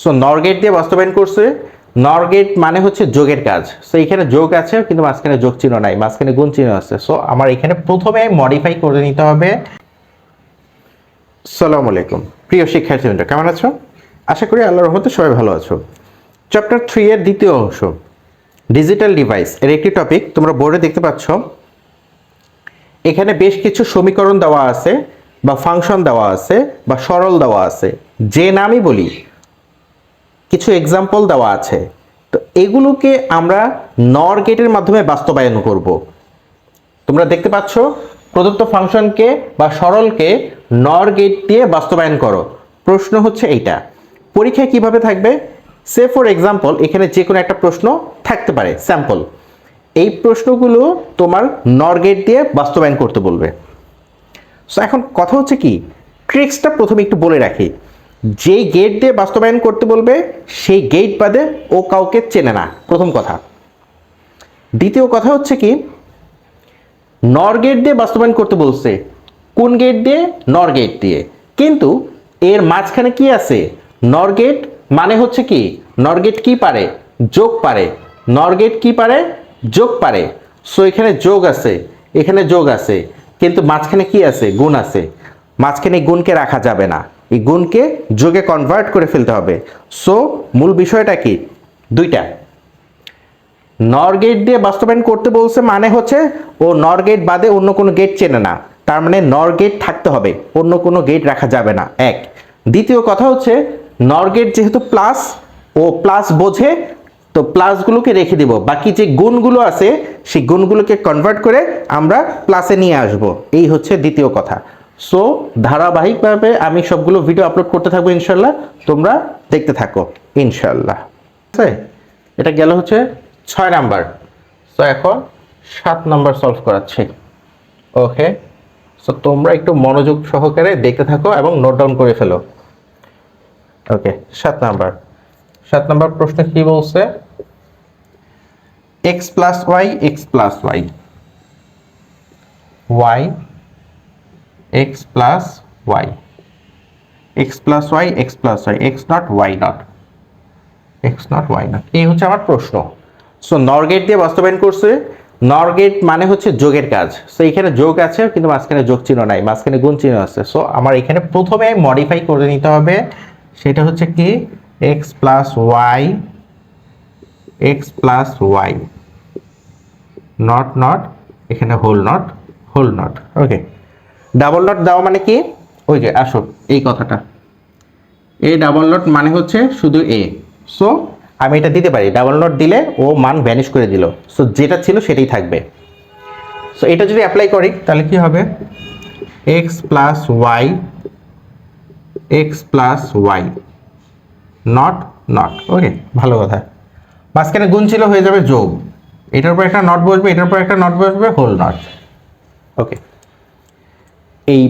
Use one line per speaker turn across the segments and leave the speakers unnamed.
So নর gate দিয়ে বাস্তবায়ন করছে। নর গেট মানে হচ্ছে যোগের কাজ। সো এখানে যোগ আছে, কিন্তু মাঝখানে যোগ চিহ্ন নাই, মাঝখানে গুণ চিহ্ন আছে। সো আমার এখানে প্রথমে মডিফাই করে নিতে হবে। সালাম আলাইকুম। প্রিয় শিক্ষার্থীবৃন্দ কেমন আছো? আশা করি আল্লাহর রহমতে সবাই ভালো আছো। চ্যাপ্টার থ্রি এর দ্বিতীয় অংশ ডিজিটাল ডিভাইস এর একটি টপিক তোমরা বোর্ডে দেখতে পাচ্ছ। এখানে বেশ কিছু সমীকরণ দেওয়া আছে, বা ফাংশন দেওয়া আছে, বা সরল দেওয়া আছে। যে নামই বলি কিছু এক্সাম্পল দেওয়া আছে। তো এগুলোকে আমরা নর গেটের মাধ্যমে বাস্তবায়ন করব। তোমরা দেখতে পাচ্ছ, প্রদত্ত ফাংশনকে বা সরলকে নর গেট দিয়ে বাস্তবায়ন করো। প্রশ্ন হচ্ছে এইটা। পরীক্ষায় কীভাবে থাকবে? সে ফর এক্সাম্পল এখানে যে কোনো একটা প্রশ্ন থাকতে পারে স্যাম্পল এই প্রশ্নগুলো তোমার নর গেট দিয়ে বাস্তবায়ন করতে বলবে। সো এখন কথা হচ্ছে কি ট্রিক্সটা প্রথমে একটু বলে রাখি। যেই গেট দিয়ে বাস্তবায়ন করতে বলবে, সেই গেট বাদে ও কাউকে চেনে না। প্রথম কথা। দ্বিতীয় কথা হচ্ছে কি, নর গেট দিয়ে বাস্তবায়ন করতে বলছে, কোন গেট দিয়ে? নর গেট দিয়ে। কিন্তু এর মাঝখানে কি আছে? নর গেট মানে হচ্ছে কি, নর গেট কি পারে? যোগ পারে। নর গেট কি পারে? যোগ পারে। সো এখানে যোগ আছে, এখানে যোগ আছে। কিন্তু মাঝখানে কি আছে? গুণ আছে। মাঝখানে গুণকে রাখা যাবে না। এই গুণকে যোগে কনভার্ট করে ফেলতে হবে। সো মূল বিষয়টা কি? দুইটা। নর গেট দিয়ে বাস্তবায়ন করতে বলছে মানে হচ্ছে, ও নর গেট বাদে অন্য কোনো গেট চেনে না। তার মানে নর গেট থাকতে হবে, অন্য কোনো গেট রাখা যাবে না। এক। দ্বিতীয় কথা হচ্ছে নর গেট যেহেতু প্লাস ও প্লাস বোঝে, তো প্লাসগুলোকে রেখে দিব। বাকি যে গুণগুলো আছে, সেই গুণগুলোকে কনভার্ট করে আমরা প্লাসে নিয়ে আসব। এই হচ্ছে দ্বিতীয় কথা। সো ধারাবাহিকভাবে আমি সবগুলো ভিডিও আপলোড করতে থাকব, ইনশাল্লাহ। তোমরা দেখতে থাকো, ইনশাল্লাহ। ঠিক আছে? এটা গেল হচ্ছে ছয় নাম্বার। সো এখন সাত নাম্বার সলভ করাচ্ছি। ওকে সো তোমরা একটু মনোযোগ সহকারে দেখতে থাকো এবং নোট ডাউন করে ফেলো। ওকে সাত নাম্বার। সাত নাম্বার প্রশ্ন কি বলছে? X plus y x plus y y x plus y x plus y x plus y x not y not x not y not এই হচ্ছে আমার প্রশ্ন। সো নর গেট দিয়ে বাস্তবায়ন করছে। নর গেট মানে হচ্ছে যোগের কাজ। সো এখানে যোগ আছে, কিন্তু মাঝখানে যোগ চিহ্ন নাই, মাঝখানে গুণ চিহ্ন আছে। সো আমার এখানে প্রথমে মডিফাই করে নিতে হবে। সেটা হচ্ছে কি? X plus y x plus y not not এখানে whole not whole not okay double not দেওয়া মানে কি? ওই যে, আসো, এই কথাটা। এ ডাবল নট মানে হচ্ছে শুধু এ। সো আমি এটা দিতে পারি। ডাবল নট দিলে ও মান ভ্যানিশ করে দিল। সো যেটা ছিল সেটাই থাকবে। সো এটা যদি অ্যাপ্লাই করি, তাহলে কি হবে? X plus y x plus y not not okay ভালো কথা। মাঝখানে গুণ ছিল হয়ে যাবে যোগ। এটার উপর একটা নট বসবে, এটার উপর একটা নট বসবে হোল নট ওকে এই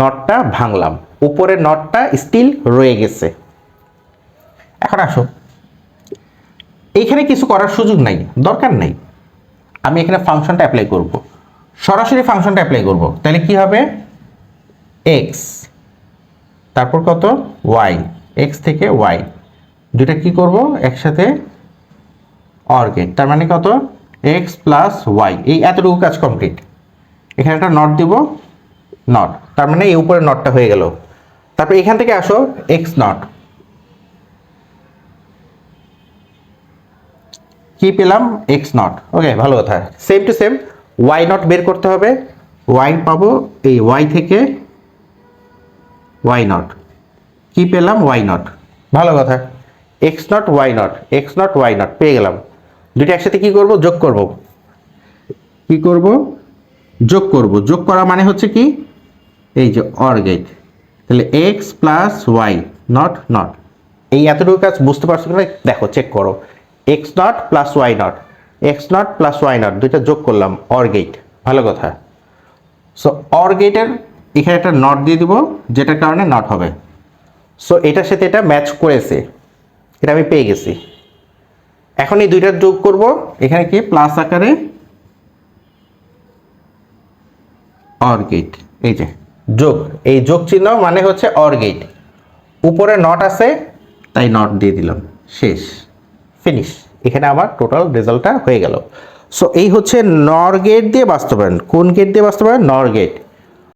নটটা ভাঙলাম। উপরের নটটা স্টিল রয়ে গেছে। এখন আসো। এইখানে কিছু করার সুযোগ নাই, দরকার নাই। আমি এখানে ফাংশনটা অ্যাপ্লাই করব। সরাসরি ফাংশনটা অ্যাপ্লাই করব। তাহলে কি হবে? এক্স তারপর কত? ওয়াই এক্স থেকে ওয়াই দুটা কি করব? একসাথে অর গেট তার মানে কত? এক্স প্লাস ওয়াই এই এতটুকু কাজ কমপ্লিট এখানে একটা নট দিব। নট তার মানে এই উপরে নটটা হয়ে গেল। তারপর এখান থেকে আসো এক্স নট কি পেলাম? এক্স নট ওকে ভালো কথা। Same to same y not বের করতে হবে। ওয়াই পাবো এই ওয়াই থেকে ওয়াই নট কি পেলাম? ওয়াই নট ভালো কথা। X not y not x not y not পেয়ে গেলাম। দুটো একসাথে কি করব? যোগ করব। কি করব? যোগ করব। যোগ করা মানে হচ্ছে কি? এই যে অর গেট তাহলে x plus y not not এই এতটুকু কাজ বুঝতে পারছ কিনা? দেখো চেক করো। X not plus y not x not plus y not দুইটা যোগ করলাম অর গেট ভালো কথা। সো অর গেটের এখানে একটা নট দিয়ে দিব, যেটার কারণে নট হবে। সো এটার সাথে এটা ম্যাচ করেছে। এটা আমি পেয়ে গেছি। এখন এই দুইটা যোগ করব, এখানে কি? প্লাস আকারে অর গেট এই যে। যোগ। এই যোগ চিহ্ন মানে হচ্ছে অর গেট উপরে নট আছে, তাই নট দিয়ে দিলাম। শেষ। ফিনিশ এখানে আমার টোটাল রেজাল্টটা হয়ে গেল। সো এই হচ্ছে নর গেট দিয়ে বাস্তবায়ন। কোন গেট দিয়ে বাস্তবায়ন? নর গেট।